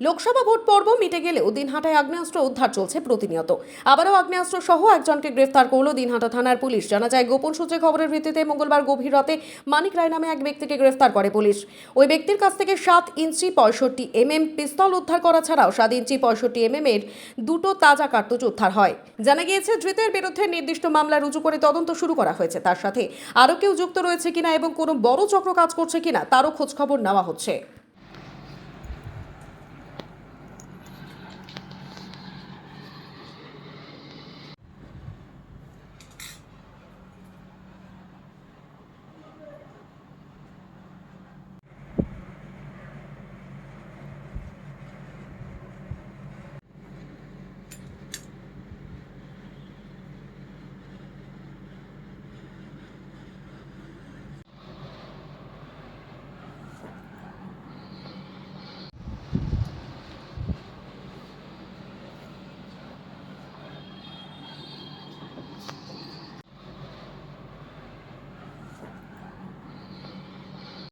Lok Sabha vote পর্ব মিটে গেলেও দিনহাটায় আগ্নেয়াস্ত্র উদ্ধার চলছে প্রতিনিয়ত। আবারও আগ্নেয়াস্ত্র সহ একজনকে গ্রেফতার করল দিনহাটা থানার পুলিশ। জানা যায়, গোপন সূত্রে খবরের ভিত্তিতে মঙ্গলবার গভীর রাতে মানিক রায় নামে এক ব্যক্তিকে গ্রেফতার করে পুলিশ। ওই ব্যক্তির কাছ থেকে সাত ইঞ্চি পঁয়ষট্টি এমএম পিস্তল উদ্ধার করা ছাড়াও সাত ইঞ্চি পঁয়ষট্টি এমএম এর দুটো তাজা কার্তুজ উদ্ধার হয়। জানা গিয়েছে, ধৃতের বিরুদ্ধে নির্দিষ্ট মামলা রুজু করে তদন্ত শুরু করা হয়েছে। তার সাথে আরও কেউ যুক্ত রয়েছে কিনা এবং কোনো বড় চক্র কাজ করছে কিনা, তারও খোঁজখবর নেওয়া হচ্ছে।